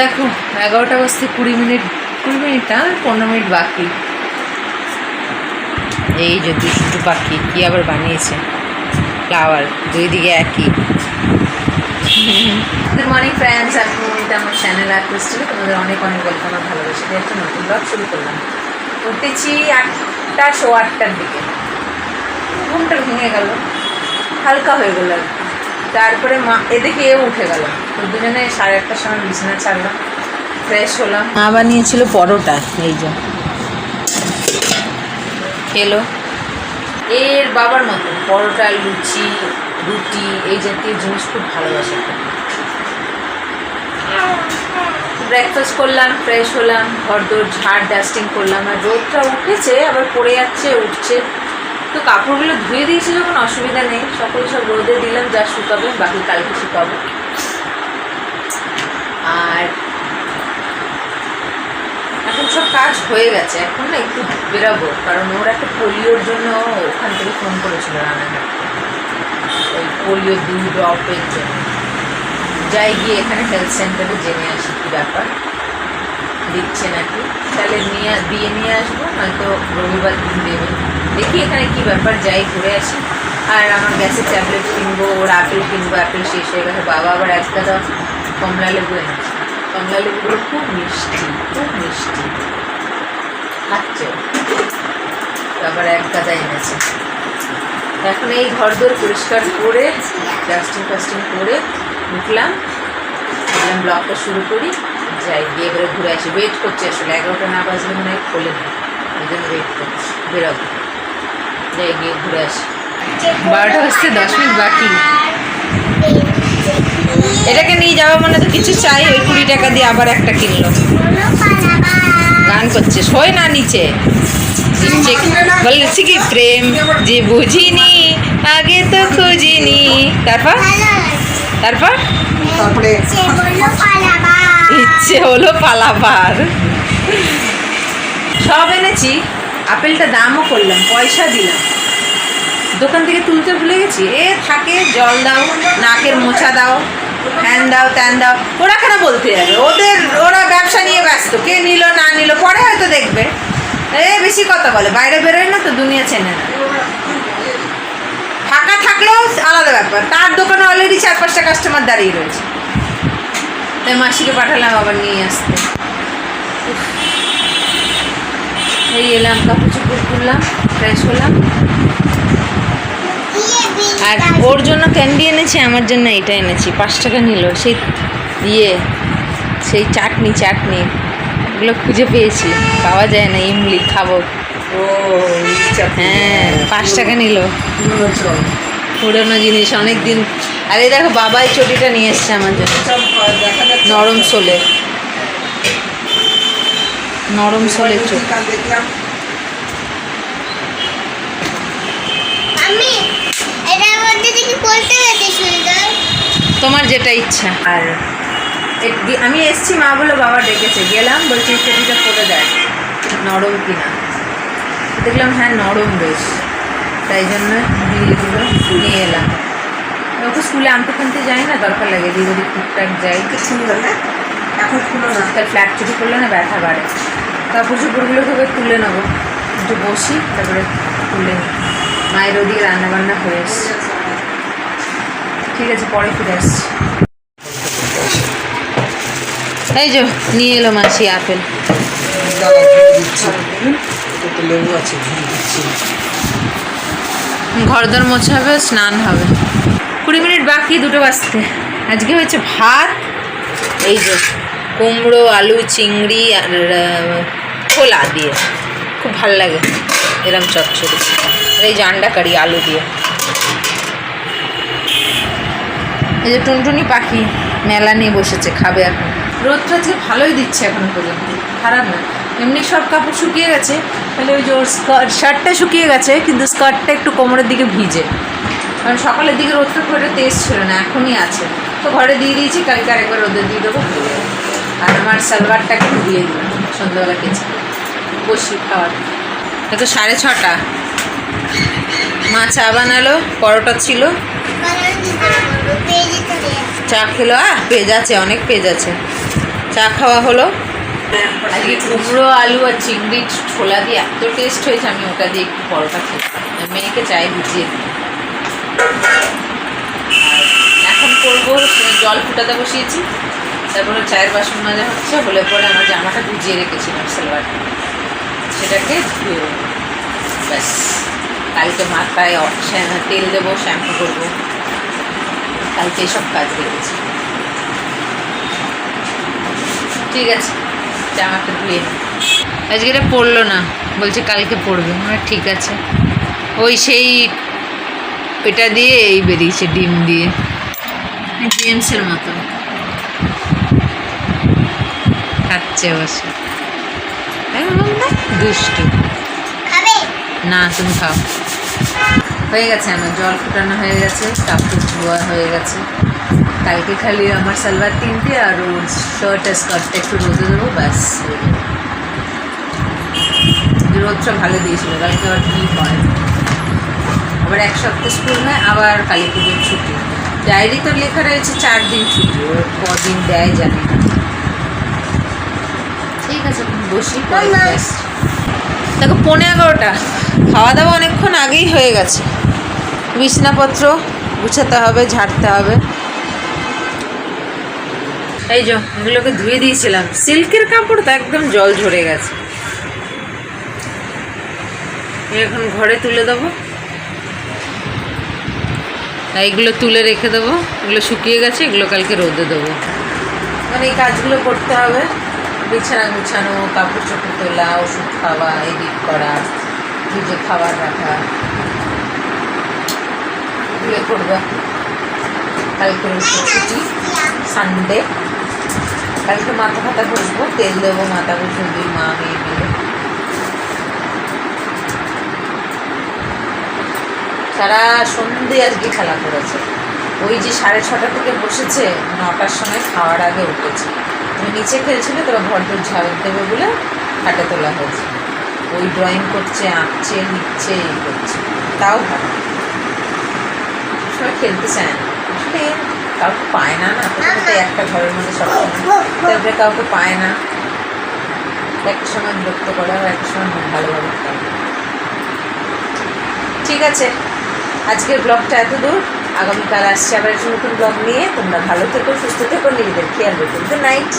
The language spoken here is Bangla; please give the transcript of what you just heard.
দেখো, এগারোটা বাজতে কুড়ি মিনিট কুড়ি মিনিট না, পনেরো মিনিট বাকি। এই যে দুষ্টু পাখি, কি আবার বানিয়েছে? ফ্লাওয়ার, দুই দিকে একই। গুড মর্নিং ফ্রেন্ডস আমি মমিতা আমার চ্যানেল আর ক্রিস্টালে তোমাদের অনেক অনেক ওয়েলকাম আর ভালোবাসা দিয়ে একটা নতুন ব্লগ শুরু করলাম। উঠেছি আটটা শো আটটার দিকে। ঘুমটা ভেঙে গেল, হালকা হয়ে গেল তারপরে মা, এদিকে উঠে গেল। তো দুজনে সাড়ে আটটার সময় বিছানা ছাড়লাম ফ্রেশ হলাম। মা বানিয়েছিল পরোটা এই যে। খেলো। এর বাবার মতো পরোটা লুচি রুটি এই জাতীয় জিনিস খুব ভালোবাসে। ব্রেকফাস্ট করলাম ফ্রেশ হলাম ঘর দোর ঝাড় ডাস্টিং করলাম। আর রোদটা উঠেছে আবার পড়ে যাচ্ছে উঠছে। তো কাপড়গুলো ধুয়ে দিয়েছি যখন অসুবিধা নেই। সকল সব রোদে দিলাম যা শুকাবে বাকি কালকে শুকাবো আর এখন সব কাজ হয়ে গেছে, এখন না একটু বেরাবো, কারণ ওর একটা পোলিওর জন্য ওখান থেকে ফোন করেছিল রানাঘাট। ওই পোলিও দুই ড্রপের জন্য। যাই গিয়ে এখানে হেলথ সেন্টারে জেনে আসি কী ব্যাপার। দিচ্ছে নাকি? তাহলে নিয়ে দিয়ে নিয়ে আসব, নয়তো রবিবার দিন দেবে। দেখি এখানে কী ব্যাপার, যাই ঘুরে আসি। আর আমার গ্যাসের ট্যাবলেট কিনবো, ওর আপেল কিনবো, আপেল শেষ হয়ে গেছে, বাবা আবার এক গাদা কমলা লেবু এনেছে। কমলা লেবুগুলো খুব মিষ্টি খুব মিষ্টি। খাচ্ছে তো আবার এক গাদা এনেছে। এখন এই ঘর দোর পরিষ্কার করে ডাস্টিং ফাস্টিং করে উঠলাম। বললাম ব্লগটা শুরু করি, যাই গিয়ে এবারে ঘুরে আসি। ওয়েট করছি আসলে, এগারোটা না বাজলে মনে হয় খোলে না ওই জন্য ওয়েট করছি, বেরোবো। যাই গিয়ে ঘুরে আসি। বারোটা বাজতে দশ মিনিট বাকি। এটাকে নিয়ে যাওয়া মানে তো কিছু চাই, ওই কুড়ি টাকা দিয়ে আবার একটা কিনলো। করছে শোয় না নিচে? বলছি কি প্রেম যে বুঝিনি আগে তো খুঁজিনি। তারপর? তারপর? তারপরে? ইচ্ছে হলো পালাবার। সব এনেছি আপেলটা দামও করলাম পয়সা দিলাম। দোকান থেকে তুলতে ভুলে গেছি। এ থাকে জল দাও নাকের মোছা দাও। হ্যান দাও, ত্যান দাও। ওরা কেন বলতে যাবে? ওদের, ওরা ব্যবসা নিয়ে ব্যস্ত। কে নিল, না নিল, পরে হয়তো দেখবে। এ, বেশি কথা বলে। বাইরে বেরোয় না তো, দুনিয়া চেনে না। ফাঁকা থাকলেও আলাদা ব্যাপার। তার দোকানে অলরেডি চার পাঁচটা কাস্টমার দাঁড়িয়ে রয়েছে। তাই মাসিকে পাঠালাম, আবার নিয়ে আসতে। এই এলাম, কাপড় চোপড় খুললাম ফ্রেশ হলাম। আর ওর জন্য ক্যান্ডি এনেছি আমার জন্য এটা এনেছি। পাঁচ টাকা নিল সেই ইয়ে সেই চাটনি চাটনি। এগুলো খুঁজে পেয়েছি। পাওয়া যায় না ইমলি খাব। ও হ্যাঁ পাঁচ টাকা নিল। পুরনো জিনিস অনেক দিন আর এই দেখো বাবাই চটিটা নিয়ে এসছে আমার জন্য। নরম সোলে নরম সোলের চটি কাল দেখলাম আমি এটার মধ্যে দেখি পড়তে গেছে সুন্দর তোমার যেটা ইচ্ছা। আর আমি এসছি মা বলে বাবা ডেকেছে। গেলাম বলছি চটিটা পরে দেয় নরম কিনা। দেখলাম হ্যাঁ নরম বেশ। তাই জন্য নিয়ে এলাম। ওকে স্কুলে আনতে ফানতে যাই না দরকার লাগে দিয়ে যদি টুকটাক যাই। কি সুন্দর না এখন খুলো না। তার ফ্ল্যাট চুরি করলে না ব্যথা বাড়ে। তারপর চুপুরগুলো থেকে তুলে নেব। একটু বসি তারপরে তুলে নিই মায়ের ওদিকে রান্নাবান্না হয়ে এসছে। ঠিক আছে, পরে ফিরে আসছি। এই যে, নিয়ে এলো মাসি আপেল। ঘরদর মোছা হবে স্নান হবে। কুড়ি মিনিট বাকি, দুটো বাজতে। আজকে হয়েছে ভাত, এই যে কুমড়ো, আলু, চিংড়ি আর ছোলা দিয়ে। খুব ভালো লাগে, এরম চচ্চড়ি। এই যে আন্ডা কারি আলু দিয়ে। এই যে টুনটুনি পাখি মেলা নিয়ে বসেছে, খাবে এখন। রোদটা আজকে ভালোই দিচ্ছে এখনও পর্যন্ত খারাপ না। এমনি সব কাপড় শুকিয়ে গেছে, তাহলে ওই যে ওর শার্টটা শুকিয়ে গেছে, কিন্তু স্কার্টটা একটু কোমরের দিকে ভিজে। কারণ সকালের দিকে রোদটা খুব একটা তেজ ছিল না, এখনই আছে। তো ঘরে দিয়ে দিয়েছি, কালকে আরেকবার রোদে দিয়ে দেবো। আর আমার সালোয়ারটাকে দিয়ে দিলাম, সন্ধ্যাবেলা কেছে বসি খাওয়ার। তো সাড়ে ছটা। মা চা বানালো, পরোটা ছিল। চা খেলো, আহ, পেজ আছে, অনেক পেজ আছে। চা খাওয়া হলো। আজকে কুমড়ো, আলু আর চিংড়ি ছোলা দিয়ে এত টেস্ট হয়েছে, আমি ওটা দিয়ে একটু পরোটা খেয়েছি মেয়েকে দিই। আর এখন করব জল ফুটাতে বসিয়েছি। তারপরে চায়ের বাসন মাজা হচ্ছে, হলে পরে আমার জামাটা ভিজিয়ে রেখেছিলাম সালোয়ারটা সেটাকে ধুয়ে। ব্যাস, কালকে মাথায় তেল দেবো শ্যাম্পু করব। কালকে এসব কাজ রেখেছি ঠিক আছে জামাটা ধুয়ে আজকে এটা পড়ল না বলছে কালকে পড়বে। মানে ঠিক আছে। ওই সেই এটা দিয়ে এই বেরিয়েছে ডিম দিয়ে। জেমসের মতো। খাচ্ছে বাবা, দুষ্টু। না তুমি খাও। হয়ে গেছে আমার জল ফুটানো হয়ে গেছে কাপড় ধোয়া হয়ে গেছে। কালকে খালি আমার সালোয়ার তিনটে আর ওর শার্ট আর স্কার্টটা একটু রোদে দেবো ব্যাস। রোদটা ভালো দিয়েছিল কালকে আবার কী হয়। আবার এক সপ্তাহ স্কুল হয় আবার কালী পুজোর ছুটি। ডায়েরি তো লেখা রয়েছে চার দিন ছুটি ওর কদিন দেয় জানি না। ঠিক আছে বসি। দেখো পৌনে এগারোটা খাওয়া দাওয়া অনেকক্ষণ আগেই হয়ে গেছে। বিছনাপত্র গুছাতে হবে ঝাড়তে হবে। এই যে এগুলোকে ধুয়ে দিয়েছিলাম। সিল্কের কাপড় তো একদম জল ঝরে গেছে। এখন ঘরে তুলে দেবো। এইগুলো তুলে রেখে দেবো। এগুলো শুকিয়ে গেছে এগুলো কালকে রোদে দেবো। মানে এই কাজগুলো করতে হবে। বিছানা গুছানো কাপড় চোপড় তোলা ওষুধ খাওয়া এডিট করা ফ্রিজে খাবার রাখা। এগুলো করব কালকে ছুটি সানডে কালকে মাথা ফাতা ঘষবো তেল দেবো মাথা ঘষবো দুই মা মেয়ে মিলে। সারা সন্ধে আজকে খেলা করেছে। ওই যে সাড়ে ছটা থেকে বসেছে, নটার সময় খাওয়ার আগে উঠেছে। তুমি নিচে খেলছিলে, তোরা ঘরদোর ঝাড় দেবে বলে খাটে তোলা হয়েছে। ওই ড্রয়িং করছে, আঁকছে, লিখছে, এই করছে। তাও ভালো। সবাই খেলতে চায় না। আসলে কাউকে পায় না না প্রথমত একটা ঘরের মধ্যে সব তারপরে কাউকে পায় না। একটা সময় বিরক্ত করে আর একটা সময় মন ভালোভাবে ঠিক আছে আজকের ব্লগটা এত দূর। আগামীকাল আসছে আবার একটা নতুন ব্লগ নিয়ে। তোমরা ভালো থেকো সুস্থ থেকো নিজেদের খেয়াল রেখো। Good night